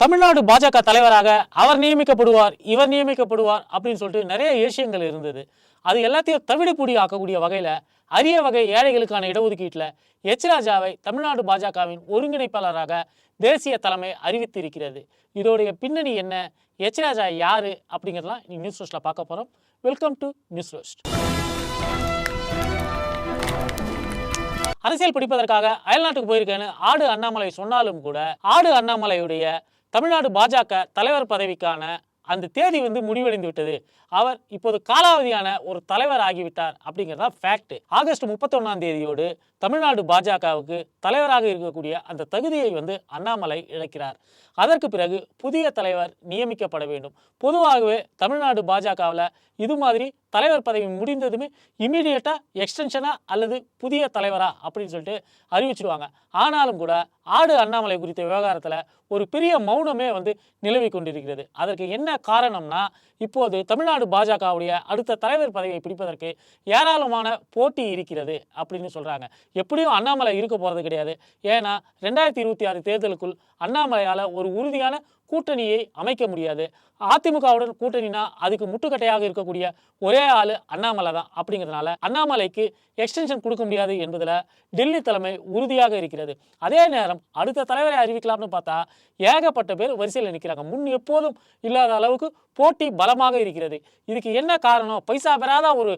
தமிழ்நாடு பாஜக தலைவராக அவர் நியமிக்கப்படுவார் இவர் நியமிக்கப்படுவார் அப்படின்னு சொல்லிட்டு நிறைய விஷயங்கள் இருந்தது. அது எல்லாத்தையும் தவிடுபுடி ஆக்கக்கூடிய வகையில் அரிய வகை ஏழைகளுக்கான இடஒதுக்கீட்டில் எச் ராஜாவை தமிழ்நாடு பாஜகவின் ஒருங்கிணைப்பாளராக தேசிய தலைமை அறிவித்திருக்கிறது. இதோடைய பின்னணி என்ன? எச் ராஜா யாரு? அப்படிங்கிறதெல்லாம் நீ நியூஸ் ரோஸ்ட்டில் பார்க்க போகிறோம் வெல்கம் டு நியூஸ் ரோஸ்ட் அரசியல் படிப்பதற்காக அயல்நாட்டுக்கு போயிருக்கேன்னு ஆடு அண்ணாமலை சொன்னாலும் கூட ஆடு அண்ணாமலையுடைய தமிழ்நாடு பாஜக தலைவர் பதவிக்கான அந்த தேதி வந்து முடிவடைந்து விட்டது. அவர் இப்போது காலாவதியான ஒரு தலைவர் ஆகிவிட்டார் அப்படிங்கிறதா ஃபேக்ட் ஆகஸ்ட் முப்பத்தொன்னாம் தேதியோடு தமிழ்நாடு பாஜகவுக்கு தலைவராக இருக்கக்கூடிய அந்த தகுதியை வந்து அண்ணாமலை இழக்கிறார். அதற்கு பிறகு புதிய தலைவர் நியமிக்கப்பட வேண்டும். பொதுவாகவே தமிழ்நாடு பாஜகவில் இது மாதிரி தலைவர் பதவி முடிந்ததுமே இமீடியட்டாக எக்ஸ்டென்ஷனா அல்லது புதிய தலைவரா அப்படின்னு சொல்லிட்டு அறிவிச்சிடுவாங்க ஆனாலும் கூட ஆடு அண்ணாமலை குறித்த விவகாரத்தில் ஒரு பெரிய மௌனமே வந்து நிலவி கொண்டிருக்கிறது. அதற்கு என்ன காரணம்னா இப்போது தமிழ்நாடு பாஜகவுடைய அடுத்த தலைவர் பதவியை பிடிப்பதற்கு ஏராளமான போட்டி இருக்கிறது அப்படின்னு சொல்கிறாங்க எப்படியும் அண்ணாமலை இருக்க போகிறது கிடையாது. ஏன்னா ரெண்டாயிரத்தி இருபத்தி ஆறு தேர்தலுக்குள் அண்ணாமலையால் ஒரு உறுதியான கூட்டணியை அமைக்க முடியாது. அதிமுகவுடன் கூட்டணினா அதுக்கு முட்டுக்கட்டையாக இருக்கக்கூடிய ஒரே ஆள் அண்ணாமலை தான். அப்படிங்கிறதுனால அண்ணாமலைக்கு எக்ஸ்டென்ஷன் கொடுக்க முடியாது என்பதில் டெல்லி தலைமை உறுதியாக இருக்கிறது. அதே நேரம் அடுத்த தலைவரை அறிவிக்கலாம்னு பார்த்தா ஏகப்பட்ட பேர் வரிசையில் நிற்கிறாங்க முன் எப்போதும் இல்லாத அளவுக்கு போட்டி பலமாக இருக்கிறது. இதுக்கு என்ன காரணம்? பைசா பெறாத ஒரு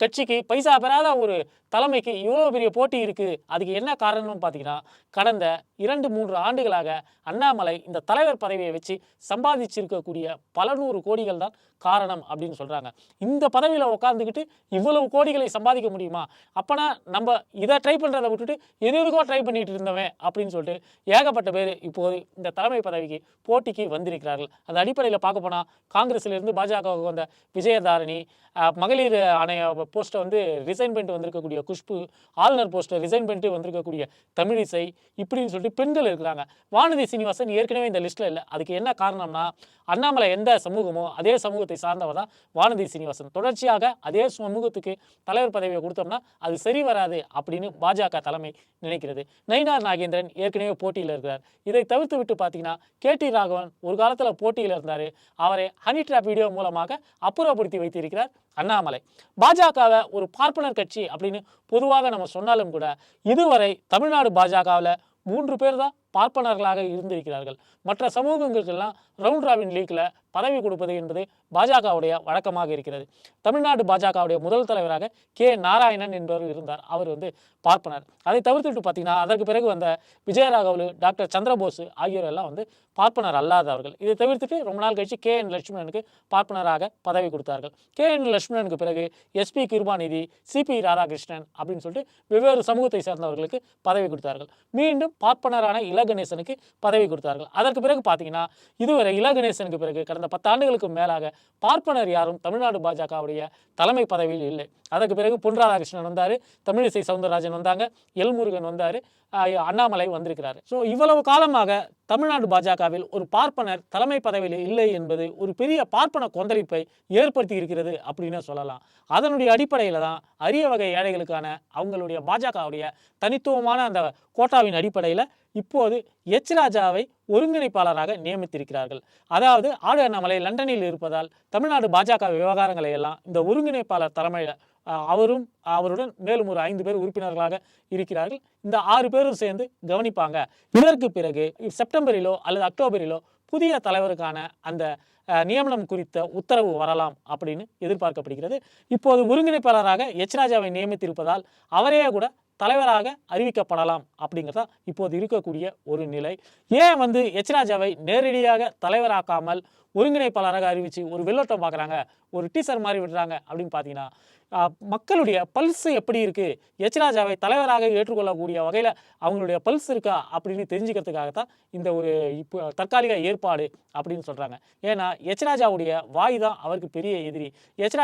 கட்சிக்கு பைசா பெறாத ஒரு தலைமைக்கு இவ்வளோ பெரிய போட்டி இருக்குது அதுக்கு என்ன காரணம்னு பார்த்தீங்கன்னா கடந்த இரண்டு மூன்று ஆண்டுகளாக அண்ணாமலை இந்த தலைவர் பதவியை வச்சு சம்பாதிச்சிருக்கக்கூடிய பல நூறு கோடிகள் தான் காரணம் அப்படின்னு சொல்கிறாங்க இந்த பதவியில் உட்காந்துக்கிட்டு இவ்வளவு கோடிகளை சம்பாதிக்க முடியுமா? அப்போனா நம்ம இதை ட்ரை பண்ணுறதை விட்டுட்டு எது எதுக்கோ ட்ரை பண்ணிட்டு இருந்தவன் அப்படின்னு சொல்லிட்டு ஏகப்பட்ட பேர் இப்போது இந்த தலைமை பதவிக்கு போட்டிக்கு வந்திருக்கிறார்கள். அந்த அடிப்படையில் பார்க்க போனால் காங்கிரஸிலிருந்து பாஜகவுக்கு வந்த விஜயதாரணி மகளிர் ஆணைய போஸ்ட்டை வந்து ரிசைன் பண்ணிட்டு வந்திருக்கக்கூடிய குஷ்பு ஆளுநர் போஸ்ட்டை ரிசைன் பண்ணிட்டு வந்திருக்கக்கூடிய தமிழிசை இப்படின்னு சொல்லிட்டு பெண்கள் இருக்கிறாங்க. வானதி சீனிவாசன் ஏற்கனவே இந்த லிஸ்ட்டில் இல்லை. அதுக்கு என்ன காரணம்னா அண்ணாமலை எந்த சமூகமோ அதே சமூகத்தை சார்ந்தவர் தான் வானதி சீனிவாசன். தொடர்ச்சியாக அதே சமூகத்துக்கு தலைவர் பதவியை கொடுத்தோம்னா அது சரி வராது அப்படின்னு பாஜக தலைமை நினைக்கிறது. நயினார் நாகேந்திரன் ஏற்கனவே போட்டியில் இருக்கிறார். இதை தவிர்த்து விட்டு பார்த்தீங்கன்னா கே டி ராகவன் ஒரு காலத்தில் போட்டியில் இருந்தார். அவரை ஹனி ட்ராப் வீடியோ மூலமாக அப்புறப்படுத்தி வைத்திருக்கிறார் அண்ணாமலை. பாஜகவை ஒரு பார்ப்பனர் கட்சி அப்படின்னு பொதுவாக நம்ம சொன்னாலும் கூட இதுவரை தமிழ்நாடு பாஜகவில் மூன்று பேர் தான் பார்ப்பனர்களாக இருந்திருக்கிறார்கள். மற்ற சமூகங்களுக்கெல்லாம் ரவுண்ட் ராபின் லீக்கில் பதவி கொடுப்பது என்பது பாஜகவுடைய வழக்கமாக இருக்கிறது. தமிழ்நாடு பாஜகவுடைய முதல் தலைவராக கே நாராயணன் என்பவர் இருந்தார். அவர் வந்து பார்ப்பனர். அதை தவிர்த்துட்டு பார்த்தீங்கன்னா அதற்கு பிறகு வந்த விஜயராகவலு டாக்டர் சந்திரபோஸ் ஆகியோர் எல்லாம் வந்து பார்ப்பனர் அல்லாதவர்கள். இதை தவிர்த்துட்டு ரொம்ப நாள் கழிச்சு கே என் லட்சுமணனுக்கு பார்ப்பனராக பதவி கொடுத்தார்கள். கே என் லட்சுமணனுக்கு பிறகு எஸ்பி கிருபாநிதி சிபி ராதாகிருஷ்ணன் அப்படின்னு சொல்லிட்டு வெவ்வேறு சமூகத்தை சேர்ந்தவர்களுக்கு பதவி கொடுத்தார்கள். மீண்டும் பார்ப்பனரான இள இல கணேசனுக்கு பதவி கொடுத்தார்கள். அதற்கு பிறகு பார்த்தீங்கன்னா இதுவரை இல கணேசனுக்கு பிறகு கடந்த பத்தாண்டுகளுக்கு மேலாக பார்ப்பனர் யாரும் தமிழ்நாடு பாஜகவுடைய தலைமை பதவியில் இல்லை. அதற்கு பிறகு பொன் ராதாகிருஷ்ணன் வந்தார் தமிழிசை சவுந்தரராஜன் வந்தாங்க எல்முருகன் வந்தார் அண்ணாமலை வந்திருக்கிறார். ஸோ இவ்வளவு காலமாக தமிழ்நாடு பாஜகவில் ஒரு பார்ப்பனர் தலைமை பதவியில் இல்லை என்பது ஒரு பெரிய பார்ப்பன கொந்தளிப்பை ஏற்படுத்தி இருக்கிறது அப்படின்னு சொல்லலாம். அதனுடைய அடிப்படையில் தான் அரிய வகை ஏழைகளுக்கான அவங்களுடைய பாஜகவுடைய தனித்துவமான அந்த கோட்டாவின் அடிப்படையில் இப்போது எச் ராஜாவை ஒருங்கிணைப்பாளராக நியமித்திருக்கிறார்கள். அதாவது ஆடு அண்ணாமலை லண்டனில் இருப்பதால் தமிழ்நாடு பாஜக விவகாரங்களை எல்லாம் இந்த ஒருங்கிணைப்பாளர் தலைமையில் அவரும் அவருடன் மேலும் ஒரு ஐந்து பேர் உறுப்பினர்களாக இருக்கிறார்கள். இந்த ஆறு பேரும் சேர்ந்து கவனிப்பாங்க. இதற்கு பிறகு செப்டம்பரிலோ அல்லது அக்டோபரிலோ புதிய தலைவருக்கான அந்த நியமனம் குறித்த உத்தரவு வரலாம் அப்படின்னு எதிர்பார்க்கப்படுகிறது. இப்போது ஒருங்கிணைப்பாளராக எச் ராஜாவை நியமித்திருப்பதால் அவரே கூட தலைவராக அறிவிக்கப்படலாம் அப்படிங்கிறதா இப்போது இருக்கக்கூடிய ஒரு நிலை. ஏன் வந்து எச் ராஜாவை நேரடியாக தலைவராக்காமல் ஒருங்கிணைப்பாளராக அறிவித்து ஒரு வெள்ளோட்டம் பார்க்குறாங்க ஒரு டீசர் மாதிரி விடுறாங்க அப்படின்னு பார்த்தீங்கன்னா மக்களுடைய பல்ஸ் எப்படி இருக்குது எச் ராஜாவை தலைவராக ஏற்றுக்கொள்ளக்கூடிய வகையில் அவங்களுடைய பல்ஸ் இருக்கா அப்படின்னு தெரிஞ்சுக்கிறதுக்காகத்தான் இந்த ஒரு இப்போ தற்காலிக ஏற்பாடு அப்படின்னு சொல்கிறாங்க ஏன்னா யச்ராஜாவுடைய வாய் தான் அவருக்கு பெரிய எதிரி. எச்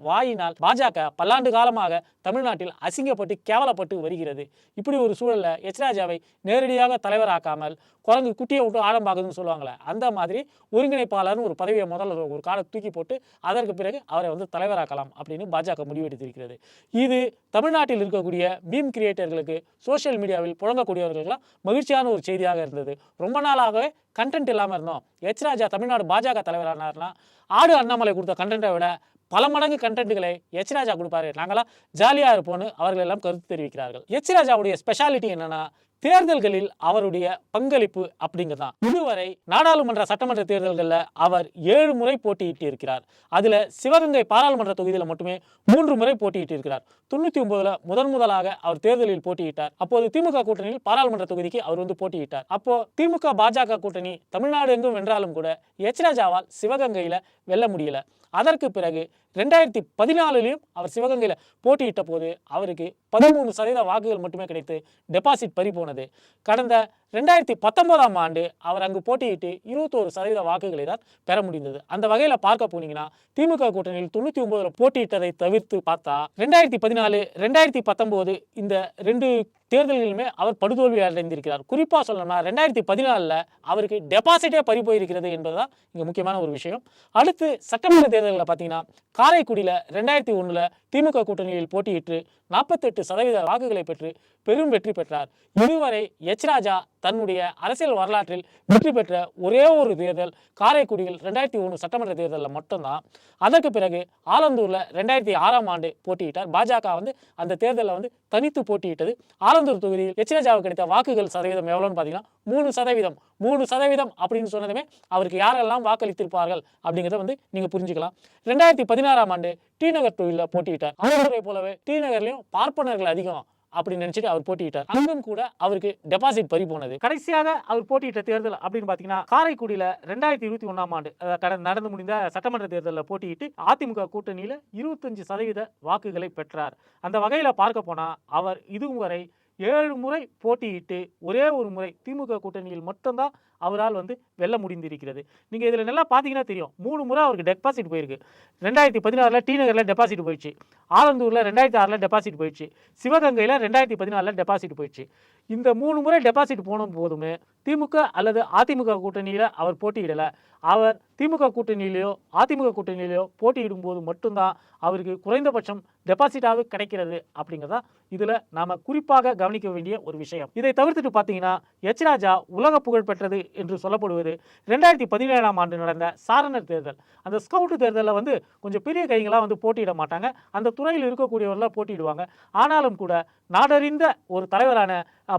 வாயினால் பாஜக பல்லாண்டு காலமாக தமிழ்நாட்டில் அசிங்கப்பட்டு கேவலப்பட்டு வருகிறது. இப்படி ஒரு சூழலில் யச்ராஜாவை நேரடியாக தலைவராக்காமல் குரங்கு குட்டியை விட்டு ஆழம் பார்க்குதுன்னு சொல்லுவாங்களே அந்த மாதிரி ஒருங்கிணைப்பாளர்னு ஒரு பதவியை முதல்ல ஒரு காலை தூக்கி போட்டு அதற்கு பிறகு அவரை வந்து தலைவராக்கலாம் அப்படின்னு பாஜக பாஜக முடிவெடுத்திருக்கிறது. இது தமிழ்நாட்டில் இருக்கக்கூடிய மீம் கிரியேட்டர்களுக்கு சோஷியல் மீடியாவில் புழங்கக்கூடியவர்களுக்கெல்லாம் மகிழ்ச்சியான ஒரு செய்தியாக இருந்தது. ரொம்ப நாளாகவே கண்டென்ட் இல்லாமல் இருந்தோம். எச் ராஜா தமிழ்நாடு பாஜக தலைவரானார்னா ஆடு அண்ணாமலை கொடுத்த கண்டென்ட்டை விட பல மடங்கு கண்டென்ட்டுகளை எச் ராஜா கொடுப்பாரு. நாங்களாம் ஜாலியாக இருப்போம்னு அவர்கள் எல்லாம் கருத்து தெரிவிக்கிறார்கள். எச் ராஜாவுடைய ஸ்பெஷாலிட்டி என்னென்னா தேர்தல்களில் அவருடைய பங்களிப்பு அப்படிங்கிறதான் இதுவரை நாடாளுமன்ற சட்டமன்ற தேர்தல்களில் அவர் ஏழு முறை போட்டியிட்டு இருக்கிறார் அதுல சிவகங்கை பாராளுமன்ற தொகுதியில் மட்டுமே மூன்று முறை போட்டியிட்டு இருக்கிறார் தொண்ணூத்தி ஒன்பதுல முதன் முதலாக அவர் தேர்தலில் போட்டியிட்டார். அப்போது திமுக கூட்டணியில் பாராளுமன்ற தொகுதிக்கு அவர் வந்து போட்டியிட்டார். அப்போ திமுக பாஜக கூட்டணி தமிழ்நாடு எங்கும் வென்றாலும் கூட எச். ராஜாவால் சிவகங்கையில வெல்ல முடியல. அதற்கு பிறகு ரெண்டாயிரத்தி பதினாலுலையும் அவர் சிவகங்கையில் போட்டியிட்ட போது அவருக்கு பதிமூணு சதவீத வாக்குகள் மட்டுமே கிடைத்து டெபாசிட் பறி போனது கடந்த ரெண்டாயிரத்தி பத்தொன்பதாம் ஆண்டு அவர் அங்கு போட்டியிட்டு இருபத்தோரு சதவீத வாக்குகளை தான் பெற முடிந்தது. அந்த வகையில் பார்க்க போனீங்கன்னா திமுக கூட்டணியில் தொண்ணூற்றி ஒன்பதுல போட்டியிட்டதை தவிர்த்து பார்த்தா ரெண்டாயிரத்தி பதினாலு ரெண்டாயிரத்தி பத்தொம்போது இந்த ரெண்டு தேர்தல்களிலுமே அவர் படுதோல்வி அடைந்திருக்கிறார். குறிப்பாக சொல்லணும்னா ரெண்டாயிரத்தி பதினாலில் அவருக்கு டெபாசிட்டே பறி போயிருக்கிறது என்பதுதான் இங்கே முக்கியமான ஒரு விஷயம். அடுத்து சட்டமன்ற தேர்தல்களை பார்த்தீங்கன்னா காரைக்குடியில் ரெண்டாயிரத்தி ஒன்றில் திமுக கூட்டணியில் போட்டியிட்டு நாற்பத்தெட்டு சதவீத வாக்குகளை பெற்று பெரும் வெற்றி பெற்றார். இதுவரை எச் ராஜா தன்னுடைய அரசியல் வரலாற்றில் வெற்றி பெற்ற ஒரே ஒரு தேர்தல் காரைக்குடியில் ரெண்டாயிரத்தி ஒன்று சட்டமன்ற தேர்தலில் மட்டும்தான். அதற்கு பிறகு ஆலந்தூரில் ரெண்டாயிரத்தி ஆறாம் ஆண்டு போட்டியிட்டார். பாஜக வந்து அந்த தேர்தலில் வந்து தனித்து போட்டியிட்டது. ஆலந்தூர் தொகுதியில் எச் ராஜாவுக்கு கிடைத்த வாக்குகள் சதவீதம் எவ்வளோன்னு பார்த்தீங்கன்னா மூணு சதவீதம் மூணு சதவீதம் அப்படின்னு சொன்னதுமே அவருக்கு யாரெல்லாம் வாக்களித்திருப்பார்கள் அப்படிங்கிறத வந்து நீங்கள் புரிஞ்சுக்கலாம். ரெண்டாயிரத்தி பதினாறாம் ஆண்டு டி நகர் தொகுதியில் போட்டியிட்டார். ஆலந்தூரை போலவே டி நகர்லையும் பார்ப்பனர்கள் அதிகம் அப்படின்னு நினைச்சிட்டு அவர் போட்டியிட்டார். அங்கும் கூட அவருக்கு டெபாசிட் பறி போனது. கடைசியாக அவர் போட்டியிட்ட தேர்தல் அப்படின்னு பார்த்தீங்கன்னா காரைக்குடியில் ரெண்டாயிரத்தி இருபத்தி ஒன்றாம் ஆண்டு கடந்த நடந்து முடிந்த சட்டமன்ற தேர்தலில் போட்டியிட்டு அதிமுக கூட்டணியில் இருபத்தஞ்சு சதவீத வாக்குகளை பெற்றார். அந்த வகையில் பார்க்க போனால் அவர் இதுவரை ஏழு முறை போட்டியிட்டு ஒரே ஒரு முறை திமுக கூட்டணியில் மட்டும்தான் அவரால் வந்து வெல்ல முடிந்திருக்கிறது. நீங்கள் இதில் நல்லா பார்த்தீங்கன்னா தெரியும். மூணு முறை அவருக்கு டெபாசிட் போயிருக்கு. ரெண்டாயிரத்தி பதினாறில் டி நகரில் டெபாசிட் போயிடுச்சு. ஆலந்தூரில் ரெண்டாயிரத்தி ஆறில் டெபாசிட் போயிடுச்சு. சிவகங்கையில் ரெண்டாயிரத்தி பதினாலில் டெபாசிட் போயிடுச்சு. இந்த மூணு முறை டெபாசிட் போன போதுமே திமுக அல்லது அதிமுக கூட்டணியில் அவர் போட்டியிடலை. அவர் திமுக கூட்டணியிலையோ அதிமுக கூட்டணியிலையோ போட்டியிடும் போது மட்டும்தான் அவருக்கு குறைந்தபட்சம் டெபாசிட்டாக கிடைக்கிறது அப்படிங்கிறதா இதில் நாம் குறிப்பாக கவனிக்க வேண்டிய ஒரு விஷயம். இதை தவிர்த்துட்டு பார்த்தீங்கன்னா எச் ராஜா உலக புகழ் பெற்றது என்று சொல்லப்படுவது ரெண்டாயிரத்தி பதினேழாம் ஆண்டு நடந்த சாரணர் தேர்தல். அந்த ஸ்கவுட் தேர்தலில் வந்து கொஞ்சம் பெரிய கைங்களாக வந்து போட்டியிட மாட்டாங்க. அந்த துறையில் இருக்கக்கூடியவர்களாக போட்டியிடுவாங்க. ஆனாலும் கூட நாடறிந்த ஒரு தலைவரான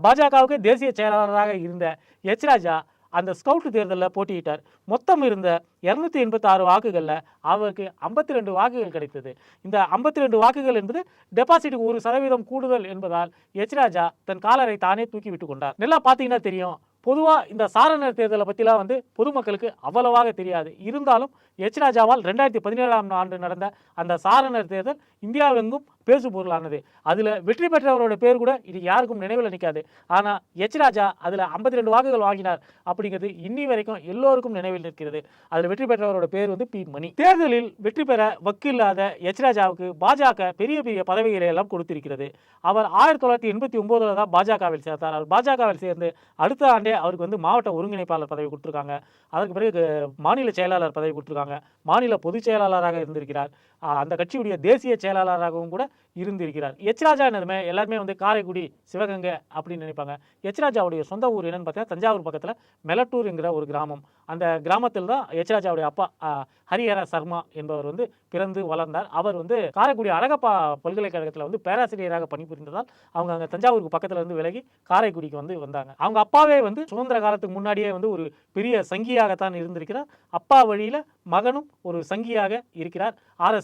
பாஜகவுக்கு தேசிய செயலாளராக இருந்த எச் ராஜா அந்த ஸ்கவுட் தேர்தலில் போட்டியிட்டார். மொத்தம் இருந்த இரநூத்தி எண்பத்தி ஆறு வாக்குகளில் அவருக்கு ஐம்பத்தி ரெண்டு வாக்குகள் கிடைத்தது. இந்த ஐம்பத்தி ரெண்டு வாக்குகள் என்பது டெபாசிட்டுக்கு ஒரு சதவீதம் கூடுதல் என்பதால் எச் ராஜா தன் காலரை தானே தூக்கி விட்டு கொண்டார். நல்லா பார்த்தீங்கன்னா தெரியும். பொதுவாக இந்த சாரணர் தேர்தலை பற்றிலாம் வந்து பொதுமக்களுக்கு அவ்வளவாக தெரியாது. இருந்தாலும் எச் ராஜாவால் ரெண்டாயிரத்தி பதினேழாம் ஆண்டு நடந்த அந்த சாரணர் தேர்தல் இந்தியாவெங்கும் பேசு பொருளானது. அதில் வெற்றி பெற்றவரோட பேர் கூட இது யாருக்கும் நினைவில் நிற்காது ஆனால் எச் ராஜா அதில் ஐம்பத்தி ரெண்டு வாக்குகள் வாங்கினார் அப்படிங்கிறது இன்னி வரைக்கும் எல்லோருக்கும் நினைவில் நிற்கிறது. அதில் வெற்றி பெற்றவரோட பேர் வந்து பி. மணி. தேர்தலில் வெற்றி பெற வக்கில்லாத எச் ராஜாவுக்கு பாஜக பெரிய பெரிய பதவிகளை எல்லாம் கொடுத்திருக்கிறது. அவர் ஆயிரத்தி தொள்ளாயிரத்தி எண்பத்தி ஒம்போதில் தான் பாஜகவில் சேர்த்தார். அவர் பாஜகவில் சேர்ந்து அடுத்த ஆண்டே அவருக்கு வந்து மாவட்ட ஒருங்கிணைப்பாளர் பதவி கொடுத்துருக்காங்க. அதற்கு பிறகு மாநில செயலாளர் பதவி கொடுத்துருக்காங்க. மாநில பொதுச் செயலாளராக இருந்திருக்கிறார். அந்த கட்சியுடைய தேசிய செயலாளராகவும் கூட இருந்திருக்கிறார். எச்ராஜா என்னதுமே எல்லாருமே வந்து காரைக்குடி சிவகங்கை அப்படின்னு நினைப்பாங்க. எச்ராஜாவுடைய சொந்த ஊர் என்னன்னு பார்த்தீங்கன்னா தஞ்சாவூர் பக்கத்தில் மெலட்டூர் என்கிற ஒரு கிராமம். அந்த கிராமத்தில் தான் எச்ராஜாவுடைய அப்பா ஹரிஹர சர்மா என்பவர் வந்து பிறந்து வளர்ந்தார். அவர் வந்து காரைக்குடி அழகப்பா பல்கலைக்கழகத்தில் வந்து பேராசிரியராக பணிபுரிந்ததால் அவங்க அங்கே தஞ்சாவூருக்கு பக்கத்தில் இருந்து விலகி காரைக்குடிக்கு வந்து வந்தாங்க. அவங்க அப்பாவே வந்து சுதந்திர காலத்துக்கு முன்னாடியே வந்து ஒரு பெரிய சங்கியாகத்தான் இருந்திருக்கிறார். அப்பா வழியில் மகனும் ஒரு சங்கியாக இருக்கிறார்.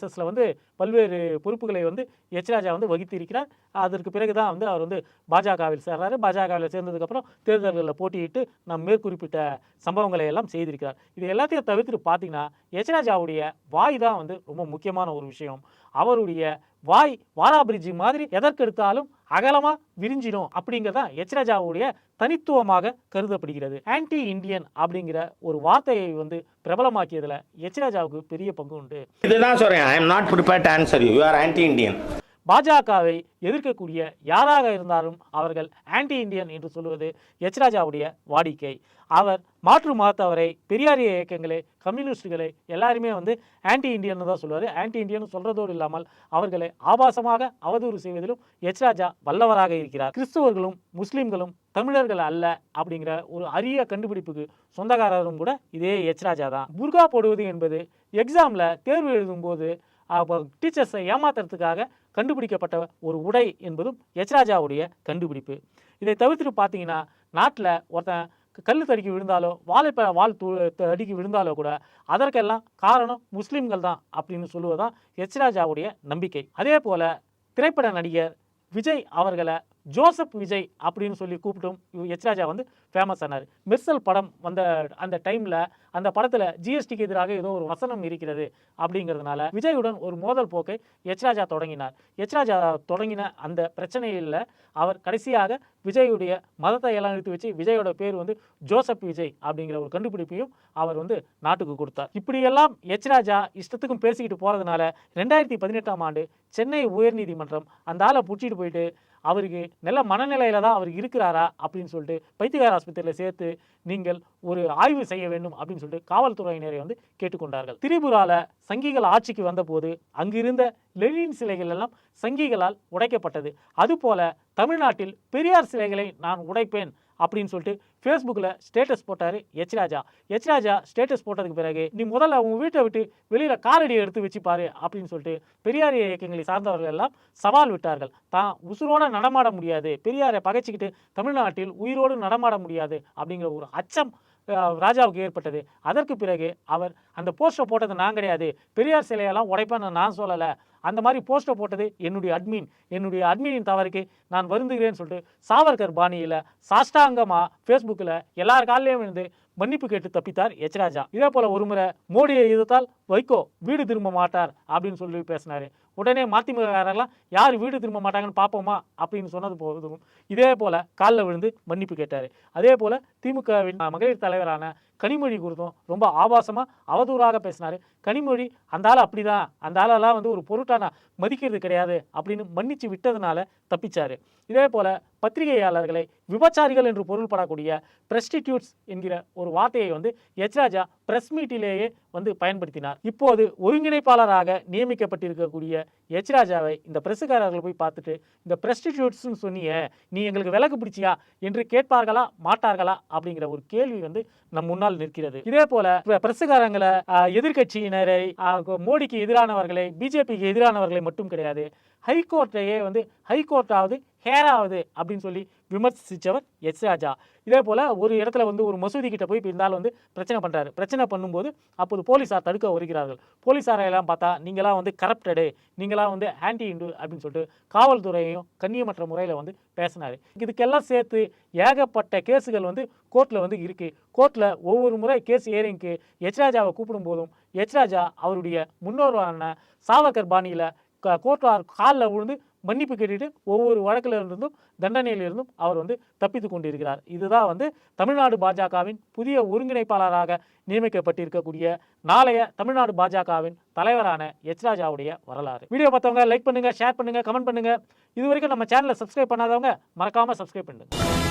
ஆர்எஸ்எஸ்ல வந்து பல்வேறு பொறுப்புகளை வந்து எச் ராஜா வந்து வகித்து இருக்கிறார் அதற்கு பிறகு தான் வந்து அவர் வந்து பாஜகவில் சேர்றாரு. பாஜகவில் சேர்ந்ததுக்கப்புறம் தேர்தல்களில் போட்டியிட்டு நம் மேற்குறிப்பிட்ட சம்பவங்களை எல்லாம் செய்திருக்கிறார். இது எல்லாத்தையும் தவிர்த்துட்டு பார்த்தீங்கன்னா எச் ராஜாவுடைய வாய் தான் வந்து ரொம்ப முக்கியமான ஒரு விஷயம். அவருடைய வாய் வாரா பிரிட்ஜி மாதிரி எதற்கெடுத்தாலும் அகலமா விரிஞ்சிடும் அப்படிங்கிறதா எச்ராஜாவுடைய தனித்துவமாக கருதப்படுகிறது. ஆன்டி இந்தியன் அப்படிங்கிற ஒரு வார்த்தையை வந்து பிரபலமாக்கியதுல எச்ராஜாவுக்கு பெரிய பங்கு உண்டு. இதுதான் சொல்றேன் I am not prepared answer you you are anti Indian பாஜகவை எதிர்க்கக்கூடிய யாராக இருந்தாலும் அவர்கள் ஆன்டி இந்தியன் என்று சொல்வது எச் ராஜாவுடைய வாடிக்கை. அவர் மாற்று மாத்தவரை பெரியாரிய இயக்கங்களை கம்யூனிஸ்டுகளை எல்லாருமே வந்து ஆன்டி இந்தியன் தான் சொல்லுவார். ஆன்டி இந்தியன் சொல்கிறதோடு இல்லாமல் அவர்களை ஆபாசமாக அவதூறு செய்வதிலும் எச் ராஜா வல்லவராக இருக்கிறார். கிறிஸ்துவர்களும் முஸ்லீம்களும் தமிழர்கள் அல்ல அப்படிங்கிற ஒரு அரிய கண்டுபிடிப்புக்கு சொந்தக்காரரும் கூட இதே எச் ராஜா தான். புர்கா போடுவது என்பது எக்ஸாமில் தேர்வு எழுதும்போது அப்போ டீச்சர்ஸை ஏமாத்துறதுக்காக கண்டுபிடிக்கப்பட்ட ஒரு உடை என்பதும் எச்ராஜாவுடைய கண்டுபிடிப்பு. இதை தவிர்த்துட்டு பார்த்தீங்கன்னா நாட்டில் ஒருத்தன் கல் தடுக்கி விழுந்தாலோ வாழைப்ப வால் தூ தடுக்கி விழுந்தாலோ கூட அதற்கெல்லாம் காரணம் முஸ்லீம்கள் தான் அப்படின்னு சொல்லுவதுதான் எச்ராஜாவுடைய நம்பிக்கை. அதே போல் திரைப்பட நடிகர் விஜய் அவர்களை ஜோசப் விஜய் அப்படின்னு சொல்லி கூப்பிட்டும் இவ- எச் ராஜா வந்து ஃபேமஸ் ஆனார். மிர்சல் படம் வந்த அந்த டைமில் அந்த படத்தில் ஜிஎஸ்டிக்கு எதிராக ஏதோ ஒரு வசனம் இருக்கிறது அப்படிங்கிறதுனால விஜயுடன் ஒரு மோதல் போக்கை எச் ராஜா தொடங்கினார். எச் ராஜா தொடங்கின அந்த பிரச்சனையில் அவர் கடைசியாக விஜயுடைய மதத்தை எல்லாம் எடுத்து வச்சு விஜயோட பேர் வந்து ஜோசப் விஜய் அப்படிங்கிற ஒரு கண்டுபிடிப்பையும் அவர் வந்து நாட்டுக்கு கொடுத்தார். இப்படியெல்லாம் எச் ராஜா இஷ்டத்துக்கும் பேசிக்கிட்டு போகிறதுனால ரெண்டாயிரத்தி பதினெட்டாம் ஆண்டு சென்னை உயர்நீதிமன்றம் அந்த ஆளை பிடிச்சிட்டு போயிட்டு அவருக்கு நல்ல மனநிலையில் தான் அவர் இருக்கிறாரா அப்படின்னு சொல்லிட்டு பைத்தியகார ஆஸ்பத்திரியில் சேர்த்து நீங்கள் ஒரு ஆய்வு செய்ய வேண்டும் அப்படின்னு சொல்லிட்டு காவல்துறையினரை வந்து கேட்டுக்கொண்டார்கள். திரிபுரால சங்கிகள் ஆட்சிக்கு வந்தபோது அங்கிருந்த லெனின் சிலைகள் எல்லாம் சங்கிகளால் உடைக்கப்பட்டது. அதுபோல தமிழ்நாட்டில் பெரியார் சிலைகளை நான் உடைப்பேன். அப்படின்னு சொல்லிட்டு ஃபேஸ்புக்கில் ஸ்டேட்டஸ் போட்டார் H Raja. H Raja status போட்டதுக்கு பிறகு நீ முதல்ல அவங்க வீட்டை விட்டு வெளியில் காரடியை எடுத்து வச்சு பாரு அப்படின்னு சொல்லிட்டு பெரியார் இயக்கங்களை சார்ந்தவர்கள் எல்லாம் சவால் விட்டார்கள். தான் உசுரோட நடமாட முடியாது. பெரியாரை பகைச்சிக்கிட்டு தமிழ்நாட்டில் உயிரோடு நடமாட முடியாது அப்படிங்கிற ஒரு அச்சம் ராஜாவுக்கு ஏற்பட்டது. அதற்கு பிறகு அவர் அந்த போஸ்டர் போட்டது நான் கிடையாது. பெரியார் சிலையெல்லாம் உடைப்பேன்னு நான் சொல்லலை. அந்த மாதிரி போஸ்டர் போட்டது என்னுடைய அட்மின் என்னுடைய அட்மினின் தவறுக்கு நான் வருந்துகிறேன்னு சொல்லிட்டு சாவர்கர் பாணியில் சாஷ்டாங்கமாக ஃபேஸ்புக்கில் எல்லார் காலையும் இருந்து மன்னிப்பு கேட்டு தப்பித்தார் எச் ராஜா. இதே ஒரு ஒருமுறை மோடியை எதிர்த்தால் வைகோ வீடு திரும்ப மாட்டார் அப்படின்னு சொல்லி பேசினார். உடனே மதிமுககாரர்லாம் யார் வீடு திரும்ப மாட்டாங்கன்னு பார்ப்போமா அப்படின்னு சொன்னது போதும். இதே போல் காலில் விழுந்து மன்னிப்பு கேட்டார். அதே போல் திமுகவின் மகளிர் தலைவரான கனிமொழி குறித்தும் ரொம்ப ஆபாசமாக அவதூறாக பேசினாரு. கனிமொழி அந்த ஆள் அப்படிதான். அந்த ஆளெல்லாம் வந்து ஒரு பொருட்டான மதிக்கிறது கிடையாது அப்படின்னு மன்னிச்சு விட்டதுனால தப்பிச்சார். இதே போல் பத்திரிகையாளர்களை விபச்சாரிகள் என்று பொருள்படக்கூடிய பிரஸ்டிடியூட்ஸ் என்கிற ஒரு வார்த்தையை வந்து எச்ராஜா பிரஸ் மீட்டிலேயே வந்து பயன்படுத்தினார். இப்போது ஒருங்கிணைப்பாளராக நியமிக்கப்பட்டிருக்கக்கூடிய எச் ராஜாவை இந்த பிரசுக்காரர்கள் போய் பார்த்துட்டு இந்த பிரஸ்டிடியூட்ஸ்னு சொன்னியே நீ எங்களுக்கு விலக்கு பிடிச்சியா? என்று கேட்பார்களா? மாட்டார்களா? அப்படிங்கிற ஒரு கேள்வி வந்து நம் முன்னால் நிற்கிறது. இதே போல இப்ப பிரசுக்காரங்களை எதிர்க்கட்சியினரை மோடிக்கு எதிரானவர்களை பிஜேபிக்கு எதிரானவர்களை மட்டும் கிடையாது ஹைகோர்ட்டையே வந்து ஹைகோர்ட்டாவது ஹேராவது அப்படின்னு சொல்லி விமர்சித்தவர் எஸ் ராஜா. இதே போல் ஒரு இடத்துல வந்து ஒரு மசூதி கிட்ட போய் இருந்தாலும் வந்து பிரச்சனை பண்ணுறாரு பிரச்சனை பண்ணும்போது அப்போது போலீஸார் தடுக்க வருகிறார்கள். போலீஸாரை எல்லாம் பார்த்தா நீங்களாம் வந்து கரப்டடு நீங்களாம் வந்து ஆன்டி இண்டு அப்படின்னு சொல்லிட்டு காவல்துறையையும் கண்ணியமற்ற முறையில் வந்து பேசினார். இதுக்கெல்லாம் சேர்த்து ஏகப்பட்ட கேஸுகள் வந்து கோர்ட்டில் வந்து இருக்குது கோர்ட்டில் ஒவ்வொரு முறை கேஸ் ஏறிங்க்கு எச்ராஜாவை கூப்பிடும்போதும் கூப்பிடும் போதும் அவருடைய முன்னோர்வான சாவகர் பாணியில் கோர்ட்டார் காலில் விழுந்து மன்னிப்பு கேட்டுட்டு ஒவ்வொரு வழக்கில் இருந்தும் அவர் வந்து தப்பித்து கொண்டிருக்கிறார். இதுதான் வந்து தமிழ்நாடு பாஜகவின் புதிய ஒருங்கிணைப்பாளராக நியமிக்கப்பட்டிருக்கக்கூடிய நாளைய தமிழ்நாடு பாஜகவின் தலைவரான எச் ராஜாவுடைய வரலாறு. வீடியோ பார்த்தவங்க லைக் பண்ணுங்கள் ஷேர் பண்ணுங்கள் கமெண்ட் பண்ணுங்க. இது வரைக்கும் நம்ம சேனலை சப்ஸ்கிரைப் பண்ணாதவங்க மறக்காமல் சப்ஸ்கிரைப் பண்ணுங்கள்